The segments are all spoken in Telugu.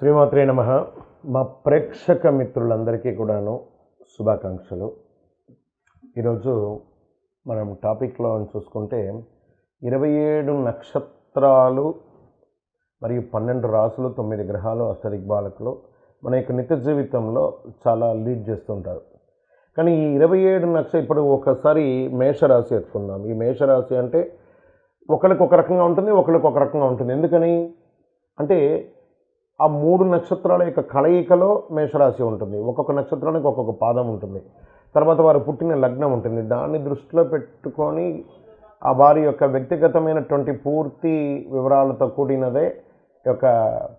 శ్రీమాత్రే నమ. మా ప్రేక్షక మిత్రులందరికీ కూడాను శుభాకాంక్షలు. ఈరోజు మనం టాపిక్లో చూసుకుంటే ఇరవై ఏడు నక్షత్రాలు మరియు పన్నెండు రాసులు తొమ్మిది గ్రహాలు అష్టదిగ్బాలకులు మన యొక్క నిత్య జీవితంలో చాలా లీడ్ చేస్తుంటారు. కానీ ఈ ఇరవై ఏడు నక్ష ఇప్పుడు ఒకసారి మేషరాశి ఎత్తుకుందాం. ఈ మేషరాశి అంటే ఒకరికి ఒక రకంగా ఉంటుంది ఒకరికి ఒక రకంగా ఉంటుంది. ఎందుకని? అంటే ఆ మూడు నక్షత్రాల యొక్క కలయికలో మేషరాశి ఉంటుంది. ఒక్కొక్క నక్షత్రానికి ఒక్కొక్క పాదం ఉంటుంది. తర్వాత వారు పుట్టిన లగ్నం ఉంటుంది. దాన్ని దృష్టిలో పెట్టుకొని ఆ వారి యొక్క వ్యక్తిగతమైనటువంటి పూర్తి వివరాలతో కూడినదే యొక్క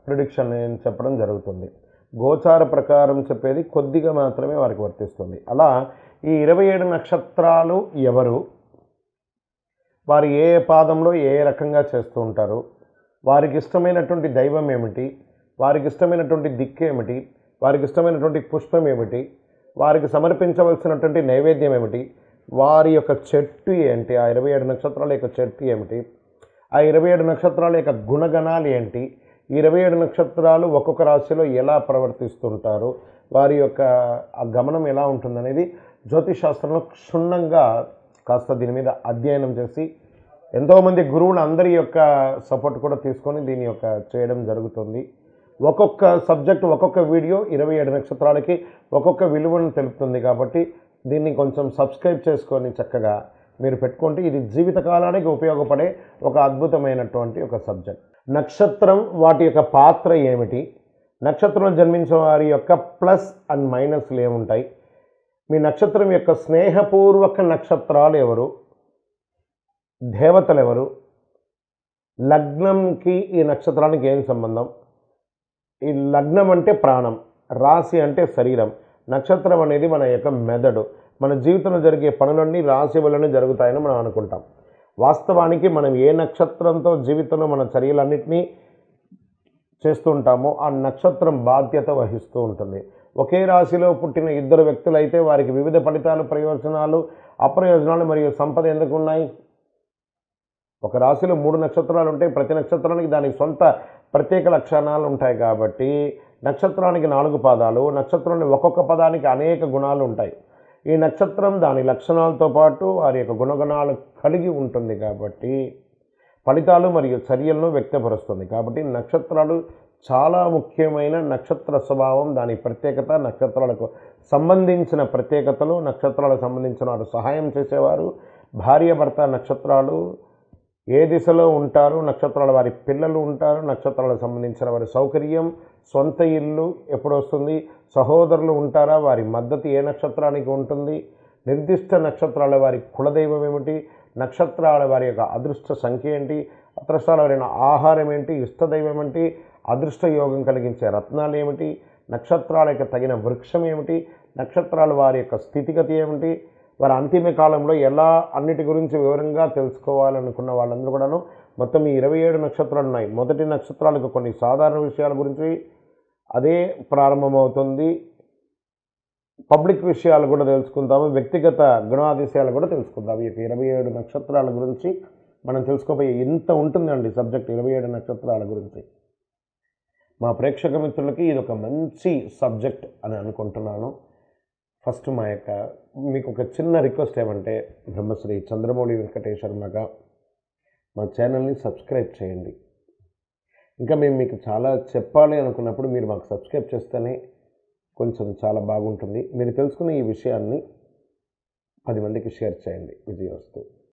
ప్రిడిక్షన్ అని చెప్పడం జరుగుతుంది. గోచార ప్రకారం చెప్పేది కొద్దిగా మాత్రమే వారికి వర్తిస్తుంది. అలా ఈ ఇరవై ఏడు నక్షత్రాలు ఎవరు? వారు ఏ పాదంలో ఏ రకంగా చేస్తూ ఉంటారు? వారికి ఇష్టమైనటువంటి దైవం ఏమిటి? వారికి ఇష్టమైనటువంటి దిక్కు ఏమిటి వారికి ఇష్టమైనటువంటి పుష్పం ఏమిటి వారికి సమర్పించవలసినటువంటి నైవేద్యం ఏమిటి వారి యొక్క చెట్టు ఏంటి? ఆ ఇరవై ఏడు నక్షత్రాల యొక్క చెట్టు ఏమిటి? ఆ ఇరవై ఏడు నక్షత్రాల యొక్క గుణగణాలు ఏంటి? ఇరవై ఏడు నక్షత్రాలు ఒక్కొక్క రాశిలో ఎలా ప్రవర్తిస్తుంటారు? వారి యొక్క ఆ గమనం ఎలా ఉంటుందనేది జ్యోతిష్ శాస్త్రంలో క్షుణ్ణంగా కాస్త దీని మీద అధ్యయనం చేసి ఎంతోమంది గురువులు అందరి యొక్క సపోర్ట్ కూడా తీసుకొని దీని యొక్క చేయడం జరుగుతుంది. ఒక్కొక్క సబ్జెక్ట్ ఒక్కొక్క వీడియో ఇరవై ఏడు నక్షత్రాలకి ఒక్కొక్క విలువను తెలుపుతుంది కాబట్టి దీన్ని కొంచెం సబ్స్క్రైబ్ చేసుకొని చక్కగా మీరు పెట్టుకుంటే ఇది జీవితకాలానికి ఉపయోగపడే ఒక అద్భుతమైనటువంటి ఒక సబ్జెక్ట్. నక్షత్రం వాటి యొక్క పాత్ర ఏమిటి? నక్షత్రం జన్మించిన వారి యొక్క ప్లస్ అండ్ మైనస్లు ఏముంటాయి? మీ నక్షత్రం యొక్క స్నేహపూర్వక నక్షత్రాలు ఎవరు? దేవతలు ఎవరు? లగ్నంకి ఈ నక్షత్రానికి ఏం సంబంధం? ఈ లగ్నం అంటే ప్రాణం రాశి అంటే శరీరం. నక్షత్రం అనేది మన యొక్క మెదడు. మన జీవితంలో జరిగే పనులన్నీ రాశి వల్లనే జరుగుతాయని మనం అనుకుంటాం. వాస్తవానికి మనం ఏ నక్షత్రంతో జీవితంలో మన చర్యలన్నింటినీ చేస్తుంటామో ఆ నక్షత్రం బాధ్యత వహిస్తూ ఉంటుంది. ఒకే రాశిలో పుట్టిన ఇద్దరు వ్యక్తులైతే వారికి వివిధ ఫలితాలు ప్రయోజనాలు అప్రయోజనాలు మరియు సంపద ఎందుకు ఉన్నాయి? ఒక రాశిలో మూడు నక్షత్రాలు ఉంటాయి ప్రతి నక్షత్రానికి దాని సొంత ప్రత్యేక లక్షణాలు ఉంటాయి కాబట్టి నక్షత్రానికి నాలుగు పాదాలు నక్షత్రంలో ఒక్కొక్క పదానికి అనేక గుణాలు ఉంటాయి. ఈ నక్షత్రం దాని లక్షణాలతో పాటు వారి యొక్క గుణగణాలు కలిగి ఉంటుంది కాబట్టి ఫలితాలు మరియు చర్యలను వ్యక్తపరుస్తుంది కాబట్టి నక్షత్రాలు చాలా ముఖ్యమైన నక్షత్ర స్వభావం దాని ప్రత్యేకత నక్షత్రాలకు సంబంధించిన ప్రత్యేకతలు నక్షత్రాలకు సంబంధించిన వారు సహాయం చేసేవారు భార్య భర్త నక్షత్రాలు ఏ దిశలో ఉంటారు? నక్షత్రాల వారి పిల్లలు ఉంటారు. నక్షత్రాలకు సంబంధించిన వారి సౌకర్యం సొంత ఇల్లు ఎప్పుడు వస్తుంది సహోదరులు ఉంటారా? వారి మద్దతు ఏ నక్షత్రానికి ఉంటుంది? నిర్దిష్ట నక్షత్రాల వారి కులదైవం ఏమిటి? నక్షత్రాల వారి యొక్క అదృష్ట సంఖ్య ఏంటి? అదృష్టాల వారి ఆహారం ఏంటి? ఇష్టదైవం ఏంటి? అదృష్ట యోగం కలిగించే రత్నాలు ఏమిటి? నక్షత్రాల యొక్క తగిన వృక్షం ఏమిటి? నక్షత్రాల వారి యొక్క స్థితిగతి ఏమిటి? వారి అంతిమ కాలంలో ఎలా అన్నిటి గురించి వివరంగా తెలుసుకోవాలనుకున్న వాళ్ళందరూ కూడాను మొత్తం ఈ ఇరవై ఏడు నక్షత్రాలు ఉన్నాయి. మొదటి నక్షత్రాలకు కొన్ని సాధారణ విషయాల గురించి అదే ప్రారంభమవుతుంది. పబ్లిక్ విషయాలు కూడా తెలుసుకుందాము. వ్యక్తిగత గుణాదిశయాలు కూడా తెలుసుకుందాము. ఈ ఇరవై ఏడు నక్షత్రాల గురించి మనం తెలుసుకోబోయే ఇంత ఉంటుందండి సబ్జెక్ట్ ఇరవై ఏడు నక్షత్రాల గురించి. మా ప్రేక్షక మిత్రులకి ఇది ఒక మంచి సబ్జెక్ట్ అని అనుకుంటున్నాను. ఫస్ట్ మా యొక్క మీకు ఒక చిన్న రిక్వెస్ట్ ఏమంటే బ్రహ్మశ్రీ చంద్రమౌళి వెంకటేశ్వర్మగా మా ఛానల్ని సబ్స్క్రైబ్ చేయండి. ఇంకా మేము మీకు చాలా చెప్పాలి అనుకున్నప్పుడు మీరు మాకు సబ్స్క్రైబ్ చేస్తేనే కొంచెం చాలా బాగుంటుంది. మీరు తెలుసుకున్న ఈ విషయాన్ని పది మందికి షేర్ చేయండి విజయవస్తు.